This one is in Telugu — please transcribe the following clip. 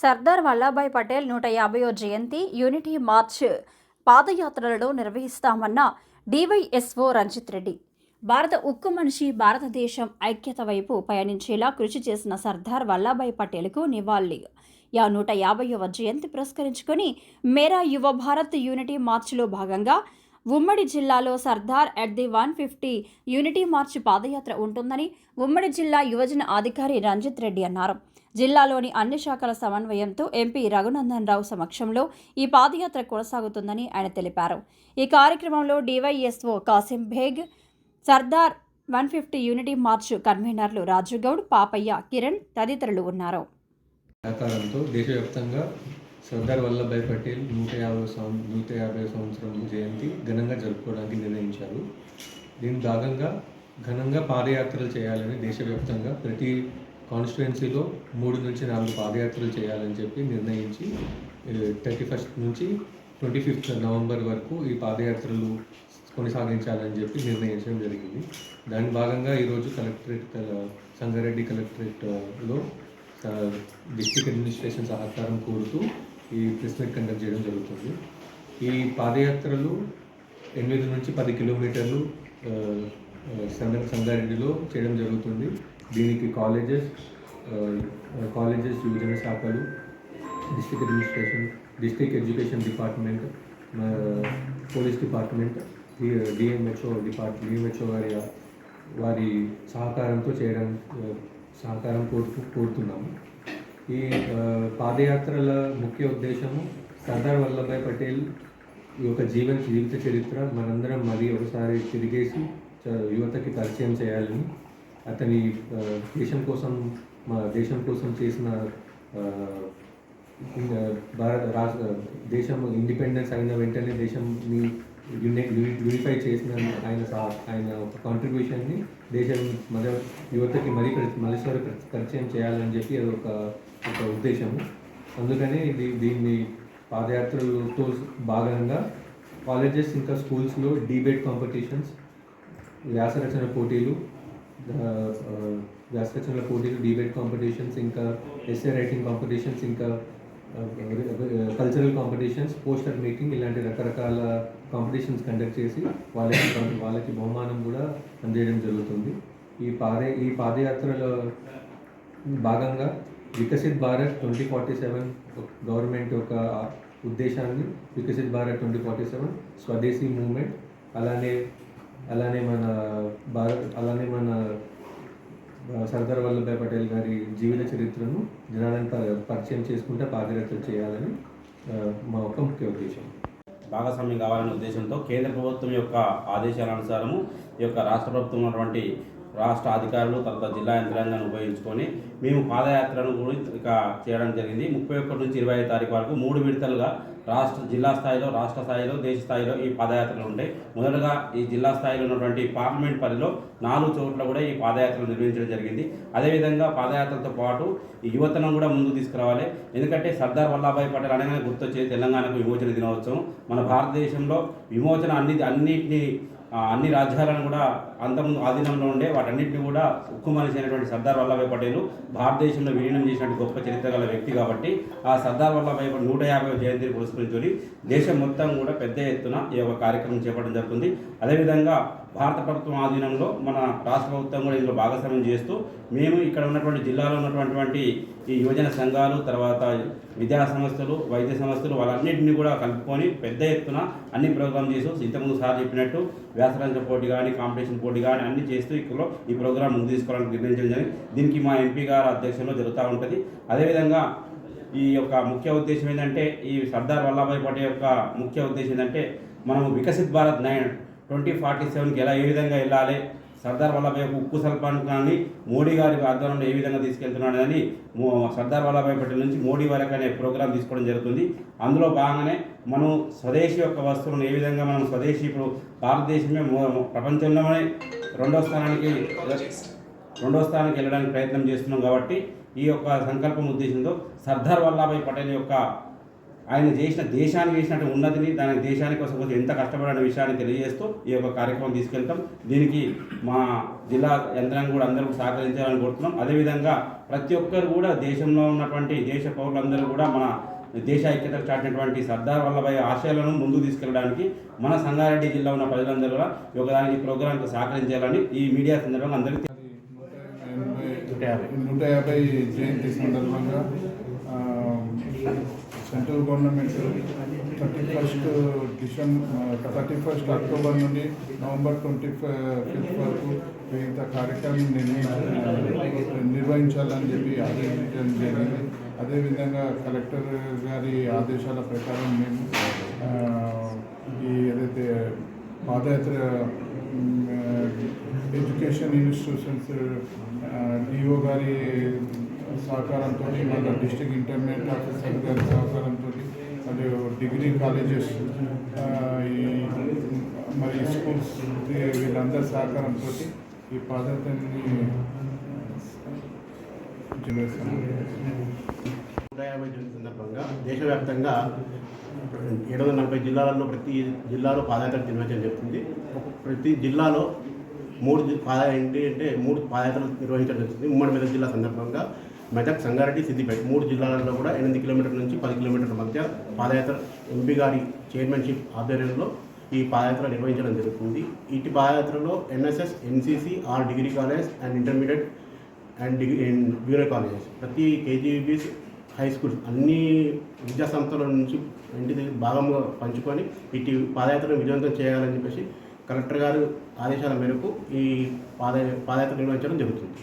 సర్దార్ వల్లభాయ్ పటేల్ నూట యాభైవ జయంతి యూనిటీ మార్చ్ పాదయాత్రలలో నిర్వహిస్తామన్న డివైఎస్ఓ రంజిత్ రెడ్డి. భారత ఉక్కు మనిషి భారతదేశం ఐక్యత వైపు పయనించేలా కృషి చేసిన సర్దార్ వల్లభాయ్ పటేల్కు నివాళి యా నూట యాభైవ జయంతి పురస్కరించుకొని మేరా యువ భారత్ యూనిటీ మార్చ్లో భాగంగా ఉమ్మడి జిల్లాలో Sardar at the one fifty unity march పాదయాత్ర ఉంటుందని ఉమ్మడి జిల్లా యువజన అధికారి రంజిత్ రెడ్డి అన్నారు. జిల్లాలోని అన్ని శాఖల సమన్వయంతో ఎంపీ రఘునందన్ రావు సమక్షంలో ఈ పాదయాత్ర కొనసాగుతుందని ఆయన తెలిపారు. ఈ కార్యక్రమంలో DYSO Kasim Baig Sardar one fifty unity march కన్వీనర్లు రాజుగౌడ్ పాపయ్య కిరణ్ తదితరులు ఉన్నారు. సహకారంతో దేశవ్యాప్తంగా సర్దార్ వల్లభాయ్ పటేల్ నూట యాభై సంవ నూట యాభై సంవత్సరం జయంతి ఘనంగా జరుపుకోవడానికి నిర్ణయించారు. దీని భాగంగా ఘనంగా పాదయాత్రలు చేయాలని దేశవ్యాప్తంగా ప్రతి కాన్స్టిట్యుయెన్సీలో మూడు నుంచి నాలుగు పాదయాత్రలు చేయాలని చెప్పి నిర్ణయించి థర్టీ ఫస్ట్ నుంచి ట్వంటీ ఫిఫ్త్ నవంబర్ వరకు ఈ పాదయాత్రలు కొనసాగించాలని చెప్పి నిర్ణయించడం జరిగింది. దాని భాగంగా ఈరోజు కలెక్టరేట్ సంగారెడ్డి కలెక్టరేట్లో డిస్ట్రిక్ట్ అడ్మినిస్ట్రేషన్ సహకారం కోరుతూ ఈ ప్రెస్ మీట్ కండక్ట్ చేయడం జరుగుతుంది. ఈ పాదయాత్రలు ఎనిమిది నుంచి పది కిలోమీటర్లు సంగారెడ్డిలో చేయడం జరుగుతుంది. దీనికి కాలేజెస్ కాలేజెస్ యువజన శాఖలు district administration district education department police department DMHO depart DMHO వారి వారి సహకారంతో చేయడం uh, సహకారం కోరుతూ కోరుతున్నాము. ఈ uh, పాదయాత్రల ముఖ్య ఉద్దేశము సర్దార్ వల్లభాయ్ పటేల్ ఈ యొక్క జీవన జీవిత చరిత్ర మనందరం మరీ ఒకసారి తిరిగేసి యువతకి పరిచయం చేయాలని అతని దేశం కోసం మా దేశం కోసం చేసిన భారత రాష్ట్ర దేశం ఇండిపెండెన్స్ అయిన వెంటనే దేశంని యూనిఫై చేసిన ఆయన సా- ఆయన కాంట్రిబ్యూషన్ని దేశం మన యువతకి మరీ ప్ర- పరిచయం చేయాలని చెప్పి అది ఒక ఒక ఉద్దేశము. అందుకని ఇది దీన్ని పాదయాత్రలతో భాగంగా కాలేజెస్ ఇంకా స్కూల్స్లో డిబేట్ కాంపిటీషన్స్ వ్యాసరచన పోటీలు వ్యాసరచనల పోటీలు డిబేట్ కాంపిటీషన్స్ ఇంకా ఎస్ఏ రైటింగ్ కాంపిటీషన్స్ ఇంకా కల్చరల్ కాంపిటీషన్స్ పోస్టర్ మేకింగ్ ఇలాంటి రకరకాల కాంపిటీషన్స్ కండక్ట్ చేసి వాళ్ళకి వాళ్ళకి బహుమానం కూడా అందేయడం జరుగుతుంది. ఈ పాదే ఈ పాదయాత్రలో భాగంగా Viksit Bharat twenty forty seven government యొక్క ఉద్దేశాన్ని Viksit Bharat twenty forty seven swadeshi movement అలానే అలానే మన భారత్ అలానే మన సర్దార్ వల్లభాయ్ పటేల్ గారి జీవిత చరిత్రను జనాలను పరిచయం చేసుకుంటే పాదయాత్ర చేయాలని మా యొక్క ముఖ్య ఉద్దేశం. భాగస్వామ్యం కావాలనే ఉద్దేశంతో కేంద్ర ప్రభుత్వం యొక్క ఆదేశాల అనుసారము ఈ యొక్క రాష్ట్ర ప్రభుత్వం ఉన్నటువంటి రాష్ట్ర అధికారులు తర్వాత జిల్లా యంత్రాంగాన్ని ఉపయోగించుకొని మేము పాదయాత్రను కూడా ఇక చేయడం జరిగింది. ముప్పై ఒకటి నుంచి ఇరవై ఐదు తారీఖు వరకు మూడు విడతలుగా రాష్ట్ర జిల్లా స్థాయిలో రాష్ట్ర స్థాయిలో దేశ స్థాయిలో ఈ పాదయాత్రలు ఉంటాయి. మొదటగా ఈ జిల్లా స్థాయిలో ఉన్నటువంటి పార్లమెంట్ పరిధిలో నాలుగు చోట్ల కూడా ఈ పాదయాత్రలు నిర్వహించడం జరిగింది. అదేవిధంగా పాదయాత్రలతో పాటు ఈ యువతను కూడా ముందుకు తీసుకురావాలి. ఎందుకంటే సర్దార్ వల్లభాయ్ పటేల్ అనగానే గుర్తొచ్చేది తెలంగాణకు విమోచన దినోత్సవం. మన భారతదేశంలో విమోచన అన్ని అన్నింటినీ అన్ని రాజ్యాలను కూడా అంతకుముందు ఆధీనంలో ఉండే వాటన్నిటిని కూడా ఉక్కు మనిషి సర్దార్ వల్లభాయ్ పటేల్ భారతదేశంలో విలీనం చేసినటువంటి గొప్ప చరిత్ర గల వ్యక్తి కాబట్టి ఆ సర్దార్ వల్లభాయ్ నూట యాభై జయంతిని పురస్కరించుకొని దేశం మొత్తం కూడా పెద్ద ఎత్తున ఈ యొక్క కార్యక్రమం చేపట్టడం జరుగుతుంది. అదేవిధంగా భారత ప్రభుత్వం ఆధీనంలో మన రాష్ట్ర ప్రభుత్వం కూడా ఇందులో భాగస్వామ్యం చేస్తూ మేము ఇక్కడ ఉన్నటువంటి జిల్లాలో ఉన్నటువంటి ఈ యువజన సంఘాలు తర్వాత విద్యా సంస్థలు వైద్య సంస్థలు వాళ్ళన్నింటినీ కూడా కలుపుకొని పెద్ద ఎత్తున అన్ని ప్రోగ్రామ్ చేస్తూ ఇంతకుముందు సార్ చెప్పినట్టు వ్యాసరంగ పోటీ కానీ కాంపిటీషన్ పోటీ కానీ అన్ని చేస్తూ ఇక్కడ ఈ ప్రోగ్రామ్ ముందు తీసుకోవడానికి నిర్ణయించడం జరిగింది. దీనికి మా ఎంపీ గారు అధ్యక్షంలో జరుగుతూ ఉంటుంది. అదేవిధంగా ఈ యొక్క ముఖ్య ఉద్దేశం ఏంటంటే ఈ సర్దార్ వల్లభాయ్ పటేల్ యొక్క ముఖ్య ఉద్దేశం ఏంటంటే మనము Viksit Bharat nine twenty forty సెవెన్కి ఎలా ఏ విధంగా వెళ్ళాలి? సర్దార్ వల్లభాయ్ ఉక్కు సల్పాన్ని మోడీ గారి ఆధ్వర్యంలో ఏ విధంగా తీసుకెళ్తున్నాడు అని సర్దార్ వల్లభాయ్ పటేల్ నుంచి మోడీ వరకు అనే ప్రోగ్రాం తీసుకోవడం జరుగుతుంది. అందులో భాగంగానే మనం స్వదేశీ యొక్క వస్తువులను ఏ విధంగా మనం స్వదేశీ ఇప్పుడు భారతదేశమే ప్రపంచంలోనే రెండో స్థానానికి రెండో స్థానానికి వెళ్ళడానికి ప్రయత్నం చేస్తున్నాం కాబట్టి ఈ యొక్క సంకల్పం ఉద్దేశంతో సర్దార్ వల్లభాయ్ పటేల్ యొక్క ఆయన చేసిన దేశానికి చేసినట్టు ఉన్నతిని దానికి దేశానికి కోసం కోసం ఎంత కష్టపడిన విషయాన్ని తెలియజేస్తూ ఈ యొక్క కార్యక్రమం తీసుకెళ్తాం. దీనికి మా జిల్లా యంత్రాంగం కూడా అందరూ సహకరించాలని కోరుతున్నాం. అదేవిధంగా ప్రతి ఒక్కరు కూడా దేశంలో ఉన్నటువంటి దేశ పౌరులందరూ కూడా మన దేశ ఐక్యతకు చాటినటువంటి సర్దార్ వల్లభాయ్ ఆశయాలను ముందుకు తీసుకెళ్ళడానికి మన సంగారెడ్డి జిల్లా ఉన్న ప్రజలందరూ కూడా ఈ ప్రోగ్రాంకి ప్రోగ్రాంకు సహకరించాలని ఈ మీడియా సందర్భంగా అందరికీ నూట యాభై జయంతి సందర్భంగా central government thirty first December thirty first October నుండి నవంబర్ ట్వంటీ ఫిఫ్త్ వరకు వివిధ కార్యక్రమం నిర్వహించాలని చెప్పి ఆదేశించడం జరిగింది. అదేవిధంగా కలెక్టర్ గారి ఆదేశాల ప్రకారం మేము ఈ ఏదైతే పాదయాత్ర ఎడ్యుకేషన్ ఇన్స్టిట్యూషన్స్ డిఓ గారి సహకారంతో మన డిస్ట్రిక్ట్ ఇంటర్మీడియట్ ఆఫీసర్ గారి సహకారంతో మరియు డిగ్రీ కాలేజెస్ ఈ మరి స్కూల్స్ వీళ్ళందరి సహకారంతో ఈ పద్ధతిని నూట యాభై సందర్భంగా దేశవ్యాప్తంగా ఏడు వందల నలభై జిల్లాలలో ప్రతి జిల్లాలో పాదయాత్ర నిర్వహించడం జరుగుతుంది. ప్రతి జిల్లాలో మూడు పాద ఏంటి అంటే మూడు పాదయాత్రలు నిర్వహించడం జరుగుతుంది. ఉమ్మడి మెదక్ జిల్లా సందర్భంగా మెదక్ సంగారెడ్డి సిద్దిపేట మూడు జిల్లాలలో కూడా ఎనిమిది కిలోమీటర్ల నుంచి పది కిలోమీటర్ల మధ్య పాదయాత్ర ఎంపీ గారి చైర్మన్షిప్ ఆధ్వర్యంలో ఈ పాదయాత్ర నిర్వహించడం జరుగుతుంది. ఇటు పాదయాత్రలో NSS NCC or degree college and intermediate and degree bureau colleges. ప్రతి కేజీబీస్ హై స్కూల్స్ అన్ని విద్యా సంస్థల నుంచి ఇంటి భాగంగా పంచుకొని ఇటు పాదయాత్రను విజయవంతం చేయాలని చెప్పేసి కలెక్టర్ గారు ఆదేశాల మేరకు ఈ పాద పాదయాత్ర నిర్వహించడం జరుగుతుంది.